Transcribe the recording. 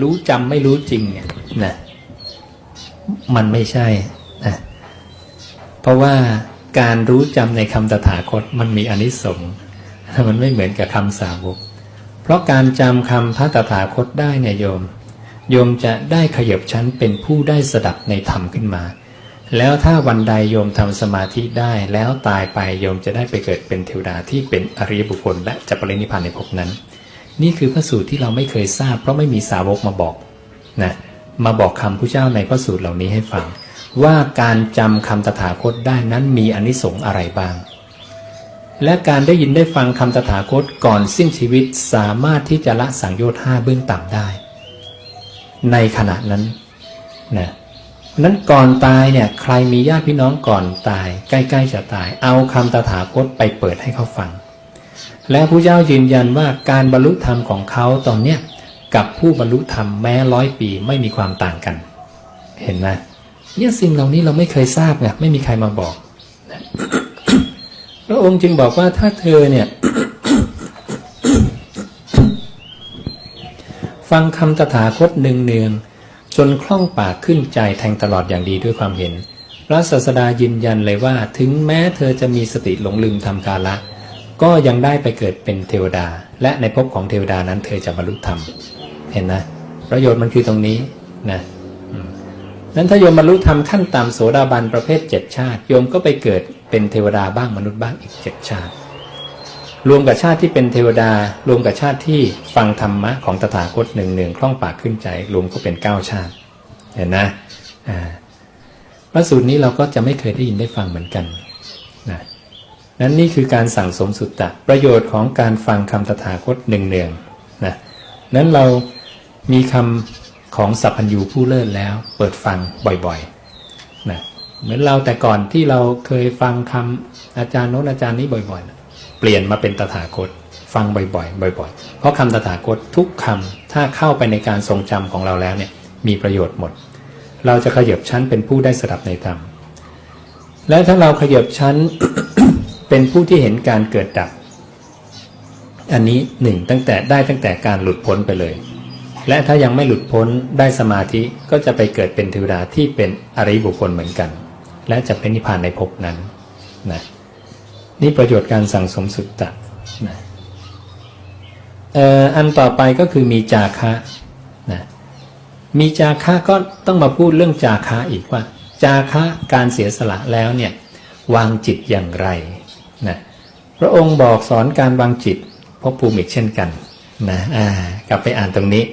รู้จำไม่รู้จริงเนี่ยนะมันไม่ใช่นะเพราะว่าการรู้จำในคำตถาคตมันมีอนิสงส์มันไม่เหมือนกับคำสาวก เพราะการจำคำพระตถาคตได้เนี่ยโยม โยมจะได้ขยบชั้นเป็นผู้ได้สดับในธรรมขึ้นมา แล้วถ้าวันใดโยมทำสมาธิได้ แล้วตายไปโยมจะได้ไปเกิดเป็นเทวดาที่เป็นอริยบุคคลและจะปรินิพพานในภพนั้น นี่คือพระสูตรที่เราไม่เคยทราบ เพราะไม่มีสาวกมาบอกนะมาบอกคำผู้เจ้าในพระสูตรเหล่านี้ให้ฟัง ว่าการจำคำตถาคตได้นั้นมีอนิสงส์อะไรบ้าง และการได้ยินได้ฟังคำตถาคตก่อนสิ้นชีวิตสามารถที่จะละสังโยชน์ห้าเบื้องต่ำได้ ในขณะนั้นนะนั้นก่อนตายเนี่ยใครมีญาติพี่น้องก่อนตาย ใกล้ ๆ จะตาย เอาคำตถาคตไปเปิดให้เขาฟัง และพระเจ้ายืนยันว่าการบรรลุธรรมของเขาตอนเนี้ยกับผู้บรรลุธรรมแม้ร้อยปีไม่มีความต่างกัน เห็นไหมเนี่ยสิ่งเหล่านี้เราไม่เคยทราบไงไม่มีใครมาบอกพระองค์จึงบอกว่าถ้าเธอเนี่ยฟังคำตถาคตหนึ่งเนืองจนคล่องปากขึ้นใจแทงตลอดอย่างดีด้วยความเห็น พระศาสดายืนยันเลยว่า ถึงแม้เธอจะมีสติหลงลืมทำกาละ ก็ยังได้ไปเกิดเป็นเทวดา และในภพของเทวดานั้น เธอจะบรรลุธรรม เห็นนะ ประโยชน์มันคือตรงนี้นะนั้นถ้าโยมบรรลุธรรมขั้นต่ำโสดาบันประเภทเจ็ดชาติ โยมก็ไปเกิดเป็นเทวดาบ้างมนุษย์บ้างอีกเจ็ดชาติ รวมกับชาติที่เป็นเทวดา รวมกับชาติที่ฟังธรรมะของตถาคตหนึ่งหนึ่งคล่องปากขึ้นใจ รวมก็เป็นเก้าชาติ เห็นนะอ่าพระสูตรนี้เราก็จะไม่เคยได้ยินได้ฟังเหมือนกันนะ นั้นนี่คือการสั่งสมสุตตะ ประโยชน์ของการฟังคำตถาคตหนึ่งเนืองนะนั้นเรามีคำของสัพพัญญูผู้เลิศแล้ว เปิดฟังบ่อยๆนะเหมือนเราแต่ก่อนที่เราเคยฟังคำอาจารย์โน้นอาจารย์นี้บ่อยๆ เปลี่ยนมาเป็นตถาคต ฟังบ่อยๆ บ่อย ๆ เพราะคำตถาคตทุกคำถ้าเข้าไปในการทรงจำของเราแล้วเนี่ยมีประโยชน์หมด เราจะขยับชั้นเป็นผู้ได้สดับในธรรมและถ้าเราขยับชั้น เป็นผู้ที่เห็นการเกิดดับ อันนี้หนึ่งตั้งแต่ได้ตั้งแต่การหลุดพ้นไปเลย และถ้ายังไม่หลุดพ้นได้สมาธิก็จะไปเกิดเป็นเทวดาที่เป็นอริบุคคลเหมือนกัน และจะเป็นนิพพานในภพนั้นนะนี่ประโยชน์การสั่งสมสุตตะนะอันต่อไปก็คือมีจาคะนะมีจาคะก็ต้องมาพูดเรื่องจาคะอีกว่า จาคะการเสียสละแล้วเนี่ยวางจิตอย่างไร นะพระองค์บอกสอนการวางจิตพบภูมิอีกเช่นกันนะกลับไปอ่านตรงนี้